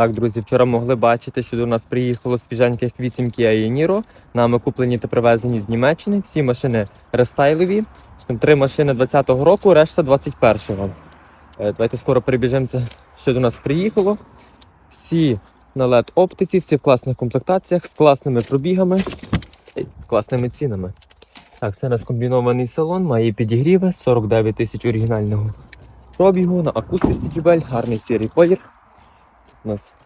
Так, друзі, вчора могли бачити, що до нас приїхало свіженьких 8 Kia Niro. Нами куплені та привезені з Німеччини. Всі машини рестайлові. Три машини 20-го року, решта 21-го. Е, Давайте скоро перебіжемося, що до нас приїхало. Всі на LED оптиці, всі в класних комплектаціях, з класними пробігами і класними цінами. Так, це у нас комбінований салон, має підігріви, 49 тисяч оригінального пробігу на акустиці джбель, гарний сірий колір. У нас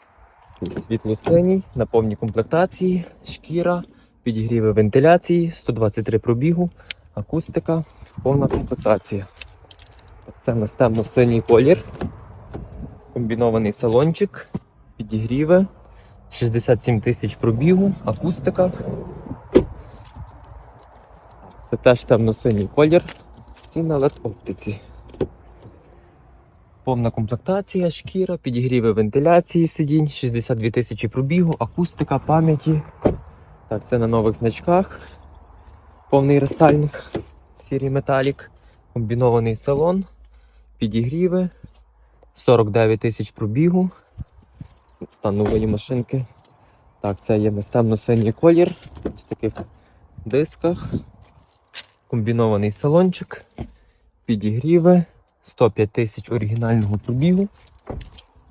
світло-синій, на повній комплектації, шкіра, підігріви вентиляції, 123 пробігу, акустика, повна комплектація. Це в нас темно-синій колір, комбінований салончик, підігріви, 67 тисяч пробігу, акустика. Це теж темно-синій колір, всі на LED оптиці. Повна комплектація, шкіра, підігріви вентиляції сидінь, 62 тисячі пробігу, акустика, пам'яті. Так, це на нових значках. Повний рестайлінг, сірий металік, комбінований салон, підігріви, 49 тисяч пробігу. Стан нової машинки. Так, це є темно-синій колір. В таких дисках. Комбінований салончик, підігріви. 105 тисяч оригінального пробігу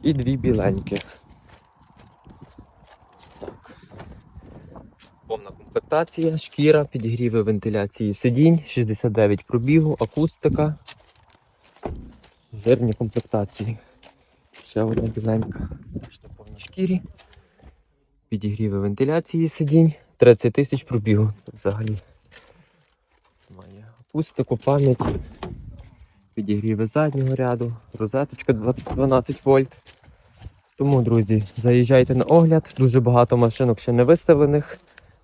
і дві біленьких. Так. Повна комплектація, шкіра, підігріви вентиляції сидінь, 69 пробігу, акустика, жирні комплектації. Ще одна біленька, на повній шкірі. Підігріви вентиляції сидінь, 30 тисяч пробігу взагалі. Має акустику, пам'ять підігріви заднього ряду, розеточка 12 вольт. Тому, друзі, заїжджайте на огляд. Дуже багато машинок ще не виставлених.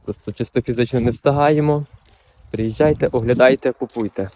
Просто чисто фізично не встигаємо. Приїжджайте, оглядайте, купуйте.